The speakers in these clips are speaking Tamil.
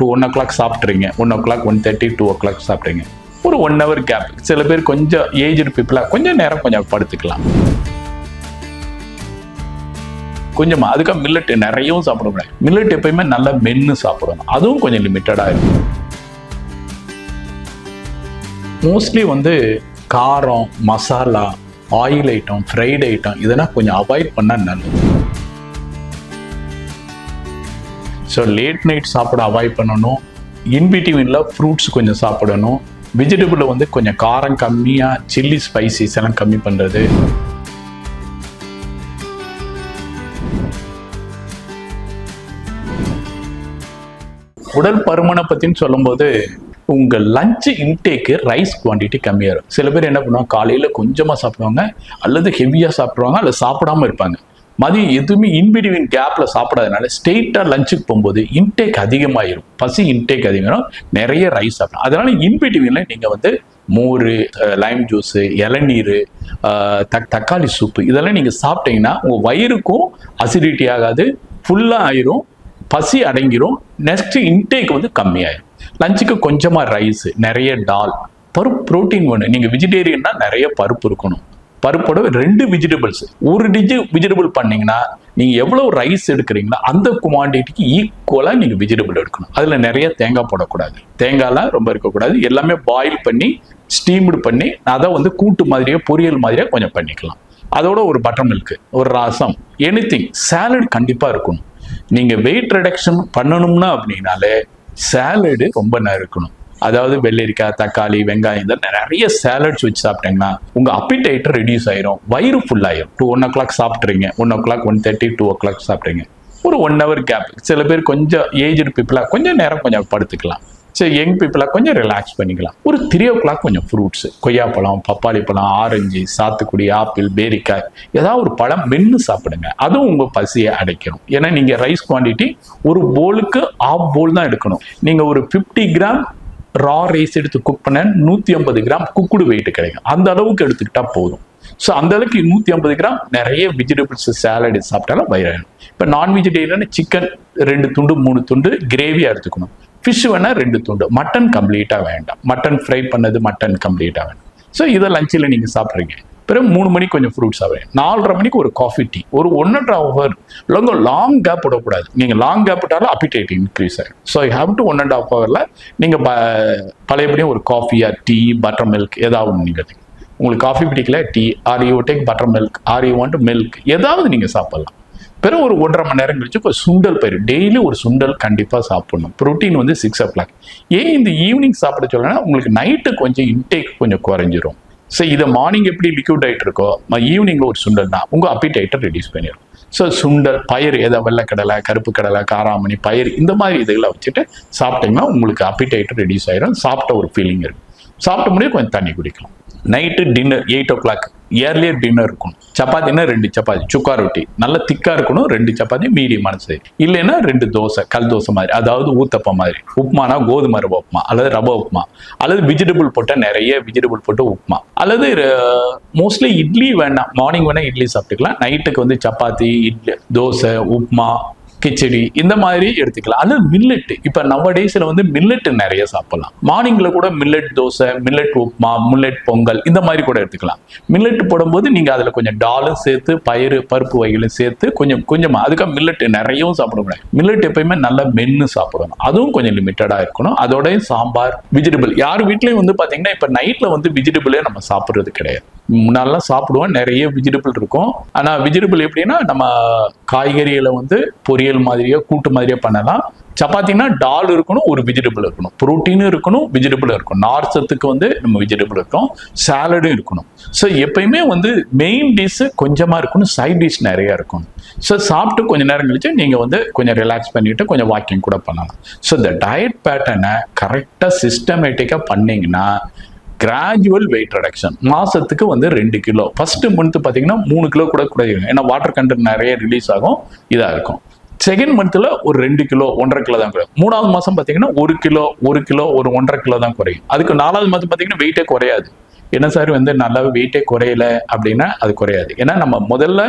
டூ ஒன் ஓ கிளாக் சாப்பிட்றீங்க one o'clock one thirty two o'clock சாப்பிட்றீங்க. ஒரு ஒன் ஹவர் கேப் சில பேர் கொஞ்சம் ஏஜ்டு பீப்புளாக கொஞ்சம் நேரம் கொஞ்சம் படுத்துக்கலாம். கொஞ்சமாக அதுக்காக மில்லட் நிறையவும் சாப்பிடக்கூடாது மில்லட் எப்பயுமே நல்லா மென்று சாப்பிடணும். அதுவும் கொஞ்சம் லிமிட்டடாக இருக்கும். மோஸ்ட்லி வந்து காரம் masala oil item fried item இதெல்லாம் கொஞ்சம் அவாய்ட் பண்ணால் நல்லது. ஸோ லேட் நைட் சாப்பிட அவாய்ட் பண்ணணும். இன்பிட்வீனில் ஃப்ரூட்ஸ் கொஞ்சம் சாப்பிடணும். வெஜிடபிளில் வந்து கொஞ்சம் காரம் கம்மியாக சில்லி ஸ்பைசிஸ் எல்லாம் கம்மி பண்ணுறது உடல் பருமனை பற்றின்னு சொல்லும்போது உங்கள் லஞ்சு இன்டேக்கு ரைஸ் குவான்டிட்டி கம்மியாகும் சில பேர் என்ன பண்ணுவாங்க காலையில் கொஞ்சமாக சாப்பிடுவாங்க அல்லது ஹெவியாக சாப்பிடுவாங்க அல்லது சாப்பிடாம இருப்பாங்க. மதியம் எதுவுமே இன்பிடிவின் கேப்பில் சாப்பிடாதனால ஸ்ட்ரெயிட்டாக லஞ்சுக்கு போகும்போது இன்டேக் அதிகமாகிடும் பசி இன்டேக் அதிகமாகும் நிறைய ரைஸ் சாப்பிடும் அதனால இன்பிடிவினில் நீங்கள் வந்து மோர் லைம் ஜூஸு இளநீர் தக் தக்காளி சூப்பு இதெல்லாம் நீங்கள் சாப்பிட்டீங்கன்னா உங்கள் வயிறுக்கும் அசிடிட்டி ஆகாது ஃபுல்லாக ஆயிரும் பசி அடங்கிரும். நெக்ஸ்ட் இன்டேக் வந்து கம்மியாயிரும். லஞ்சுக்கு கொஞ்சமாக ரைஸு நிறைய டால் பருப்பு ப்ரோட்டீன் வேணும் நீங்கள் வெஜிடேரியன்னா நிறைய பருப்பு இருக்கணும். பருப்போட ரெண்டு வெஜிடபிள்ஸ் ஒரு டிஜி வெஜிடபிள் பண்ணீங்கன்னா நீங்கள் எவ்வளோ ரைஸ் எடுக்கிறீங்களோ அந்த குவான்டிட்டிக்கு ஈக்குவலாக நீங்கள் வெஜிடபிள் எடுக்கணும். அதில் நிறைய தேங்காய் போடக்கூடாது. தேங்காய்லாம் ரொம்ப இருக்கக்கூடாது. எல்லாமே பாயில் பண்ணி ஸ்டீம்டு பண்ணி அதை வந்து கூட்டு மாதிரியே பொரியல் மாதிரியே கொஞ்சம் பண்ணிக்கலாம். அதோட ஒரு பட்டர் மில்க் ஒரு ரசம் எனி திங் சேலட் கண்டிப்பாக இருக்கணும். நீங்கள் வெயிட் ரிடக்ஷன் பண்ணணும்னா அப்படின்னாலே சேலடு ரொம்ப நேரம் இருக்கணும் அதாவது வெள்ளரிக்காய் தக்காளி வெங்காயம் இந்த நிறைய சேலட்ஸ் வச்சு சாப்பிட்டீங்கன்னா உங்க அப்பிடைட் ரெடியூஸ் ஆயிரும். வயிறு ஃபுல் ஆயிரும். டூ ஒன் ஓ கிளாக் சாப்பிட்றீங்க one o'clock one thirty two o'clock சாப்பிட்றீங்க ஒரு ஒன் ஹவர் கேப் சில பேர் கொஞ்சம் ஏஜ்டு பீப்புளாக கொஞ்சம் நேரம் கொஞ்சம் படுத்துக்கலாம். சரி யங் பீப்புளாக கொஞ்சம் ரிலாக்ஸ் பண்ணிக்கலாம். ஒரு த்ரீ ஓ கிளாக் கொஞ்சம் ஃப்ரூட்ஸ் கொய்யாப்பழம் பப்பாளி பழம் ஆரஞ்சு சாத்துக்குடி ஆப்பிள் பேரிக்காய் ஏதாவது ஒரு பழம் மென்று சாப்பிடுங்க. அதுவும் உங்கள் பசியை அடைக்கணும் ஏன்னா நீங்கள் ரைஸ் குவான்டிட்டி ஒரு போலுக்கு ஆஃப் போல் தான் எடுக்கணும். நீங்கள் ஒரு ஃபிஃப்டி கிராம் ரா ரைஸ் எடுத்து குக் பண்ண நூற்றி ஐம்பது கிராம் குக்குடு வெயிட் கிடைக்கும். அந்த அளவுக்கு எடுத்துக்கிட்டா போதும். ஸோ அந்த அளவுக்கு நூற்றி ஐம்பது கிராம் நிறைய வெஜிடபிள்ஸ் சாலடு சாப்பிட்டாலும் வயிறாயிடும். இப்போ நான் வெஜிடேரியன் சிக்கன் ரெண்டு துண்டு மூணு துண்டு கிரேவியாக எடுத்துக்கணும். ஃபிஷ் வேணால் ரெண்டு துண்டு. மட்டன் கம்ப்ளீட்டாக வேண்டாம். மட்டன் ஃப்ரை பண்ணது மட்டன் கம்ப்ளீட்டாக வேண்டாம். ஸோ இதை லஞ்சில் நீங்கள் சாப்பிட்றீங்க. பிறகு மூணு மணிக்கு கொஞ்சம் ஃப்ரூட்ஸ் சாப்பிடுங்க நாலரை மணிக்கு ஒரு காஃபி டீ ஒரு ஒன் ஒன்றரை ஹவர் இல்லைங்க லாங் கேப் விடக்கூடாது. நீங்கள் லாங் கேப் விட்டாலும் அப்பிடைட் இன்க்ரீஸ் ஆகும் so I have to one and half ஹவரில் நீங்கள் ப பழையபடியும் ஒரு காஃபியா டீ பட்டர் மில்க் ஏதாவது ஒன்று நீங்கள் உங்களுக்கு காஃபி பிடிக்கல tea or you take buttermilk or you want milk ஏதாவது நீங்கள் சாப்பிட்லாம். பிறகு ஒரு ஒன்றரை மணி நேரம் கழிச்சு ஒரு சுண்டல் பயிர் டெய்லி ஒரு சுண்டல் கண்டிப்பாக சாப்பிடணும். ப்ரோட்டீன் வந்து சிக்ஸ் ஓ கிளாக் ஏன் இந்த ஈவினிங் சாப்பிட சொல்லணும்னா உங்களுக்கு நைட்டு கொஞ்சம் இன்டேக் கொஞ்சம் குறைஞ்சிரும். ஸோ இதை மார்னிங் எப்படி லிக்யூட் ஆகிட்டு இருக்கோ ஈவினிங்கில் ஒரு சுண்டல் தான். உங்கள் அப்பிடைட்டை ரெடியூஸ் பண்ணிடும் ஸோ சுண்டல் பயிர் ஏதோ வெள்ளைக்கடலை கருப்பு கடலை காராமணி பயிர் இந்த மாதிரி இதுகளை வச்சுட்டு சாப்பிட்டீங்கன்னா உங்களுக்கு அப்பிடைட்டு ரெடியூஸ் ஆகிடும் சாப்பிட்ட ஒரு ஃபீலிங் இருக்கும் சாப்பிட்ட முடியும் கொஞ்சம் தண்ணி குடிக்கலாம். Night dinner eight o'clock earlier dinner இருக்கணும். சப்பாத்தினா ரெண்டு சப்பாத்தி சுக்கா ரொட்டி. நல்ல திக்கா இருக்கணும் ரெண்டு சப்பாத்தி மீடியமான சைஸ் இல்லைன்னா ரெண்டு தோசை கல் தோசை மாதிரி. அதாவது ஊத்தப்பம் மாதிரி. உப்புமானா கோதுமை ரவா உப்புமா அல்லது ரவை உப்புமா. அல்லது வெஜிடபிள் போட்டால் நிறைய வெஜிடபிள் போட்டு உப்புமா. அல்லது மோஸ்ட்லி இட்லி வேணாம். மார்னிங் வேணா இட்லி சாப்பிட்டுக்கலாம். நைட்டுக்கு வந்து சப்பாத்தி இட்லி தோசை உப்புமா கிச்சடி இந்த மாதிரி எடுத்துக்கலாம். அல்லது மில்லட் இப்ப நவ டேஸ்ல வந்து மில்லட் நிறைய சாப்பிடலாம். மார்னிங்ல கூட millet dosa millet upma millet pongal இந்த மாதிரி கூட எடுத்துக்கலாம். மில்லட் போடும்போது நீங்க அதுல கொஞ்சம் டாலும் சேர்த்து பயிறு பருப்பு வகைகளும் சேர்த்து கொஞ்சம் கொஞ்சமா அதுக்காக மில்லட் நிறையவும் சாப்பிடக்கூடாது. மில்லட் எப்பயுமே நல்லா மென்னு சாப்பிடணும். அதுவும் கொஞ்சம் லிமிட்டடா இருக்கணும். அதோடய சாம்பார் வெஜிடபிள் யார் வீட்லயும் வந்து பாத்தீங்கன்னா இப்ப நைட்ல வந்து வெஜிடபிளே நம்ம சாப்பிடுறது கிடையாது. முன்னாடிலாம் சாப்பிடுவோம். நிறைய வெஜிடபிள் இருக்கும். ஆனால் வெஜிடபிள் எப்படின்னா நம்ம காய்கறிகளை வந்து பொரியல் மாதிரியோ கூட்டு மாதிரியோ பண்ணலாம். சப்பாத்தினா டால் இருக்கணும் ஒரு வெஜிடபிள் இருக்கணும். புரோட்டீனும் இருக்கணும் வெஜிடபிள் இருக்கணும். நார் சத்துக்கு வந்து நம்ம வெஜிடபிள் இருக்கும். சாலடும் இருக்கணும். ஸோ எப்பயுமே வந்து மெயின் டிஷ் கொஞ்சமாக இருக்கணும் சைட் டிஷ் நிறையா இருக்கணும் ஸோ சாப்பிட்டு கொஞ்ச நேரம் கழிச்சு நீங்கள் வந்து கொஞ்சம் ரிலாக்ஸ் பண்ணிவிட்டு கொஞ்சம் வாக்கிங் கூட பண்ணலாம். ஸோ இந்த டயட் பேட்டர்னை கரெக்டாக சிஸ்டமேட்டிக்காக பண்ணிங்கன்னா கிராஜுவல் வெயிட் ரிடக்ஷன் மாசத்துக்கு வந்து ரெண்டு கிலோ. ஃபர்ஸ்ட் மந்த் பார்த்தீங்கன்னா மூணு கிலோ கூட குறையும் ஏன்னா வாட்டர் கண்டென்ட் நிறைய ரிலீஸ் ஆகும் இதாக இருக்கும். செகண்ட் மந்த்தில் ஒரு ரெண்டு கிலோ ஒன்றரை கிலோ தான் குறையும். மூணாவது மாதம் பார்த்தீங்கன்னா ஒரு கிலோ ஒரு கிலோ ஒரு ஒன்றரை கிலோ தான் குறையும். அதுக்கு நாலாவது மாதம் பார்த்தீங்கன்னா வெயிட்டே குறையாது. என்ன சார் வந்து நல்லாவே வெயிட்டே குறையல அப்படின்னா அது குறையாது. ஏன்னா நம்ம முதல்ல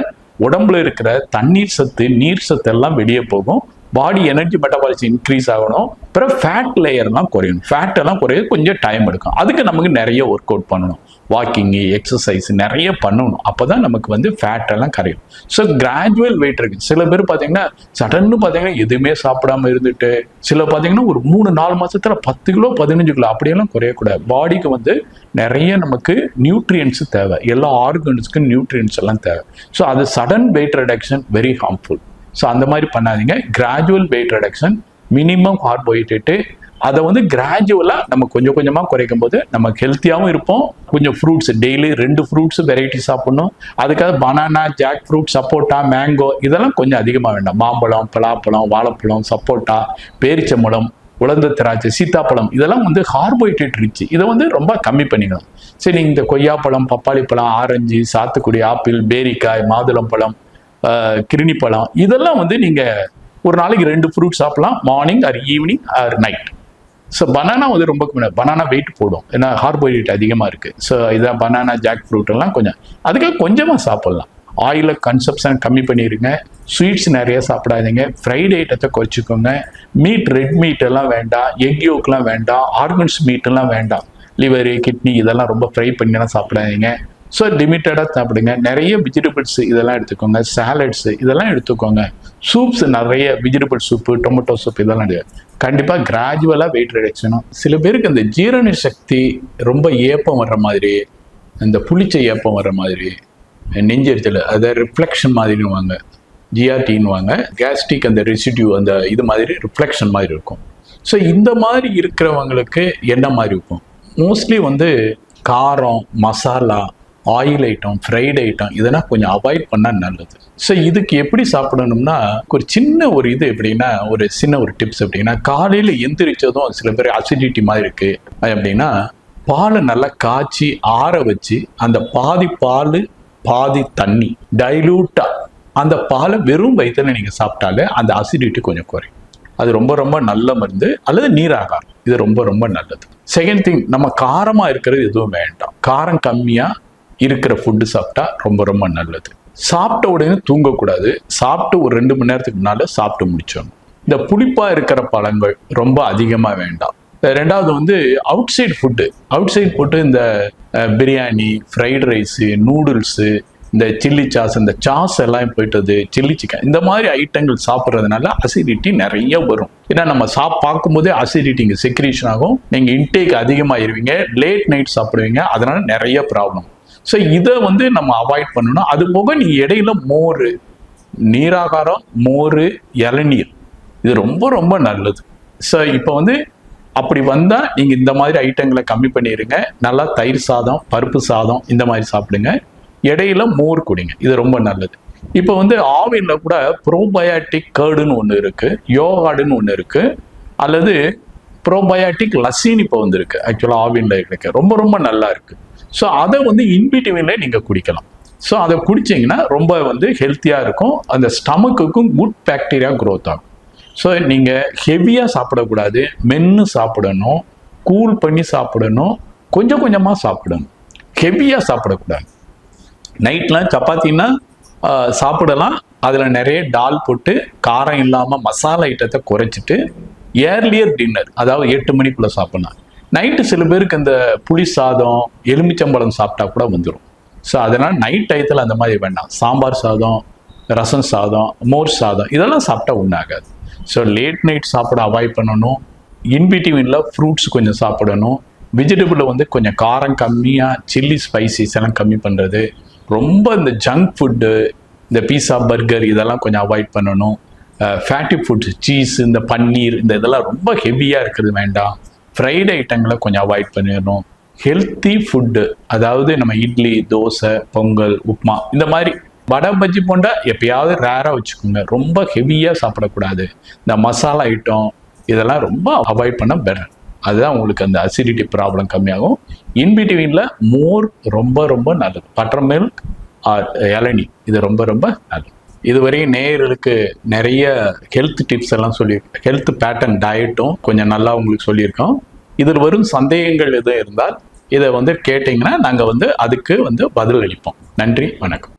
உடம்புல இருக்கிற தண்ணீர் சத்து நீர் சத்து எல்லாம் வெளியே போகும். பாடி எனர்ஜி மெட்டபாலிசம் இன்க்ரீஸ் ஆகணும். அப்புறம் ஃபேட் லேயர்லாம் குறையணும். ஃபேட் எல்லாம் குறைய கொஞ்சம் டைம் எடுக்கும். அதுக்கு நமக்கு நிறைய ஒர்க் அவுட் பண்ணணும். வாக்கிங்கு எக்ஸசைஸ் நிறைய பண்ணணும். அப்போ தான் நமக்கு வந்து ஃபேட் எல்லாம் கரையும். ஸோ கிராஜுவல் வெயிட் இருக்கு. சில பேர் பார்த்தீங்கன்னா சடன்னு பார்த்தீங்கன்னா எதுவுமே சாப்பிடாம இருந்துட்டு சில பார்த்தீங்கன்னா ஒரு மூணு நாலு மாதத்தில் பத்து கிலோ பதினஞ்சு கிலோ அப்படியெல்லாம் குறையக்கூடாது. பாடிக்கு வந்து நிறைய நமக்கு நியூட்ரியன்ஸ் தேவை. எல்லா ஆர்கன்ஸுக்கும் நியூட்ரியன்ஸ் எல்லாம் தேவை. ஸோ அது sudden weight reduction very harmful so அந்த மாதிரி பண்ணாதீங்க. Gradual weight reduction minimum carbohydrate அதை வந்து கிராஜுவலாக நம்ம கொஞ்சம் கொஞ்சமாக குறைக்கும் போது நமக்கு ஹெல்த்தியாகவும் இருப்போம். கொஞ்சம் ஃப்ரூட்ஸ் டெய்லி ரெண்டு ஃப்ரூட்ஸ் வெரைட்டி சாப்பிடணும். அதுக்காக பனானா ஜாக் ஃப்ரூட் சப்போட்டா மேங்கோ இதெல்லாம் கொஞ்சம் அதிகமாக வேண்டாம். மாம்பழம் பலாப்பழம் வாழைப்பழம் சப்போட்டா பேரிச்சம்பழம் உலர்ந்த திராட்சை சீத்தாப்பழம் இதெல்லாம் வந்து கார்போஹைட்ரேட் ரிச்சு இதை வந்து ரொம்ப கம்மி பண்ணிக்கலாம் சரி இந்த கொய்யாப்பழம் பப்பாளி பழம் ஆரஞ்சு சாத்துக்குடி ஆப்பிள் பேரிக்காய் மாதுளம்பழம் கிருணி பழம். இதெல்லாம் வந்து நீங்கள் ஒரு நாளைக்கு ரெண்டு ஃப்ரூட் சாப்பிடலாம். Morning or evening or night so banana வந்து ரொம்ப பனானா வெயிட் போடும். ஏன்னா கார்போஹைட்ரேட் அதிகமாக இருக்குது ஸோ இதான் பனானா ஜாக் ஃப்ரூட் எல்லாம் கொஞ்சம் அதுக்காக கொஞ்சமாக சாப்பிட்லாம். ஆயில கன்சப்ஷன் கம்மி பண்ணிடுங்க ஸ்வீட்ஸ் நிறைய சாப்பிடாதீங்க. ஃப்ரைட் ஐட்டத்தை குறைச்சிக்கோங்க. மீட் ரெட் மீட் எல்லாம் வேண்டாம். எக் யோக்லாம் வேண்டாம். ஆர்கன்ஸ் மீட் எல்லாம் வேண்டாம். லிவரு கிட்னி இதெல்லாம் ரொம்ப ஃப்ரை பண்ணிலாம் சாப்பிடாதீங்க. ஸோ லிமிட்டடாக சாப்பிடுங்க. நிறைய வெஜிடபிள்ஸ் இதெல்லாம் எடுத்துக்கோங்க. சாலட்ஸ் இதெல்லாம் எடுத்துக்கோங்க. சூப்ஸ் நிறைய வெஜிடபிள் சூப்பு டொமேட்டோ சூப் இதெல்லாம் எடு. கண்டிப்பாக கிராஜுவலாக வெயிட் ரிடக்ஷனும் சில பேருக்கு இந்த ஜீரண சக்தி ரொம்ப ஏப்பம் வர்ற மாதிரி இந்த புளிச்ச ஏப்பம் வர்ற மாதிரி நெஞ்செரிச்சல் அதை ரிஃப்ளெக்ஷன் மாதிரிவாங்க ஜிஆர்டின்னுவாங்க கேஸ்ட்ரிக் அந்த ரெசிடியூ அந்த இது மாதிரி ரிஃப்ளெக்ஷன் மாதிரி இருக்கும். ஸோ இந்த மாதிரி இருக்கிறவங்களுக்கு என்ன மாதிரி இருக்கும்? மோஸ்ட்லி வந்து காரம் masala oil item fried item இதெல்லாம் கொஞ்சம் அவாய்ட் பண்ணால் நல்லது. ஸோ இதுக்கு எப்படி சாப்பிடணும்னா ஒரு சின்ன ஒரு இது எப்படின்னா ஒரு சின்ன ஒரு டிப்ஸ் அப்படின்னா காலையில் எந்திரிச்சதும் சில பேர் அசிடிட்டி மாதிரி இருக்குது அப்படின்னா பாலை நல்லா காய்ச்சி ஆற வச்சு அந்த பாதி பால் பாதி தண்ணி டைலூட்டாக அந்த பாலை வெறும் வயிற்றுல நீங்கள் சாப்பிட்டாலே அந்த அசிடிட்டி கொஞ்சம் குறையும். அது ரொம்ப ரொம்ப நல்ல மருந்து அல்லது நீராகாரம் இது ரொம்ப ரொம்ப நல்லது. செகண்ட் திங் நம்ம காரமாக இருக்கிறது எதுவும் வேண்டாம். காரம் கம்மியாக இருக்கிற ஃபுட்டு சாப்பிட்டா ரொம்ப ரொம்ப நல்லது. சாப்பிட்ட உடனே தூங்கக்கூடாது. சாப்பிட்டு ஒரு ரெண்டு மணி நேரத்துக்கு முன்னால சாப்பிட்டு முடிச்சோம் இந்த புளிப்பா இருக்கிற பழங்கள் ரொம்ப அதிகமா வேண்டாம். ரெண்டாவது வந்து outside food outside food இந்த பிரியாணி ஃப்ரைட் ரைஸு நூடுல்ஸு இந்த சில்லி சாஸ் இந்த சாஸ் எல்லாம் போயிட்டது சில்லி சிக்கன் இந்த மாதிரி ஐட்டங்கள் சாப்பிட்றதுனால அசிடிட்டி நிறைய வரும். ஏன்னா நம்ம சாப் பார்க்கும்போதே அசிடிட்டி இங்கே செக்ரீஷன் ஆகும். நீங்கள் இன்டேக் அதிகமாகிடுவீங்க லேட் நைட் சாப்பிடுவீங்க அதனால நிறைய ப்ராப்ளம் ஸோ இதை வந்து நம்ம அவாய்ட் பண்ணணும். அது போக நீ இடையில மோர் நீராகாரம் மோர் இளநீர். இது ரொம்ப ரொம்ப நல்லது. ஸோ இப்போ வந்து அப்படி வந்தால் நீங்கள் இந்த மாதிரி ஐட்டங்களை கம்மி பண்ணிடுங்க நல்லா தயிர் சாதம் பருப்பு சாதம் இந்த மாதிரி சாப்பிடுங்க. இடையில மோர் குடிங்க. இது ரொம்ப நல்லது. இப்போ வந்து ஆவினில் கூட ப்ரோபயாட்டிக் கேர்டுன்னு ஒன்று இருக்குது யோகாடுன்னு ஒன்று இருக்குது அல்லது ப்ரோபயாட்டிக் லஸ்ஸின்னு இப்போ வந்துருக்கு. ஆக்சுவலாக ஆவினில் கிடைக்க ரொம்ப ரொம்ப நல்லா இருக்குது ஸோ அதை வந்து இன்பிட்டிவினில் நீங்கள் குடிக்கலாம். ஸோ அதை குடிச்சிங்கன்னா ரொம்ப வந்து ஹெல்த்தியாக இருக்கும். அந்த ஸ்டமக்குக்கும் குட் பாக்டீரியா க்ரோத் ஆகும். ஸோ நீங்கள் ஹெவியாக சாப்பிடக்கூடாது. மென்று சாப்பிடணும். கூல் பண்ணி சாப்பிடணும். கொஞ்சம் கொஞ்சமாக சாப்பிடணும். ஹெவியாக சாப்பிடக்கூடாது. நைட்லாம் சப்பாத்தின்னா சாப்பிடலாம். அதில் நிறைய டால் போட்டு காரம் இல்லாமல் மசாலா ஐட்டத்தை குறைச்சிட்டு ஏர்லியர் டின்னர் அதாவது எட்டு மணிக்குள்ளே சாப்பிட்லாம். நைட்டு சில பேருக்கு இந்த புளி சாதம் எலுமிச்சம்பழம் சாப்பிட்டா கூட வந்துடும் ஸோ அதனால் நைட் டயத்தில் அந்த மாதிரி வேண்டாம். சாம்பார் சாதம் ரசம் சாதம் மோர் சாதம் இதெல்லாம் சாப்பிட்டா உண்டாகாது ஸோ லேட் நைட் சாப்பிட அவாய்ட் பண்ணணும். இன்பிட்வீனில் ஃப்ரூட்ஸ் கொஞ்சம் சாப்பிடணும். வெஜிடபிளில் வந்து கொஞ்சம் காரம் கம்மியாக சில்லி ஸ்பைசிஸ் எல்லாம் கம்மி பண்ணுறது ரொம்ப இந்த ஜங்க் ஃபுட்டு இந்த பீஸா பர்கர் இதெல்லாம் கொஞ்சம் அவாய்ட் பண்ணணும். ஃபேட்டி ஃபுட்ஸ் சீஸ் இந்த பன்னீர் இந்த இதெல்லாம் ரொம்ப ஹெவியாக இருக்கிறது வேண்டாம். ஃப்ரைட் ஐட்டங்களை கொஞ்சம் அவாய்ட் பண்ணிடணும். ஹெல்த்தி ஃபுட்டு அதாவது நம்ம இட்லி தோசை பொங்கல் உப்புமா இந்த மாதிரி வடை பஜ்ஜி போண்டா எப்பயாவது ரேராக வச்சுக்கோங்க. ரொம்ப ஹெவியாக சாப்பிடக்கூடாது. இந்த மசாலா ஐட்டம் இதெல்லாம் ரொம்ப அவாய்ட் பண்ண பெட்டர் அதுதான் உங்களுக்கு அந்த அசிடிட்டி ப்ராப்ளம் கம்மியாகும். இன்பிட்வீனில் மோர் ரொம்ப ரொம்ப நல்லது. பட்டர் மில்க் ஆர் இளநி இது ரொம்ப ரொம்ப நல்லது. இதுவரையும் நேயர்களுக்கு நிறைய ஹெல்த் டிப்ஸ் எல்லாம் சொல்லி ஹெல்த் பேட்டர்ன் டயட்டும் கொஞ்சம் நல்லா உங்களுக்கு சொல்லியிருக்கோம். இதில் வரும் சந்தேகங்கள் எதுவும் இருந்தால் இதை வந்து கேட்டிங்கன்னா நாங்கள் வந்து அதுக்கு வந்து பதில் அளிப்போம் நன்றி வணக்கம்.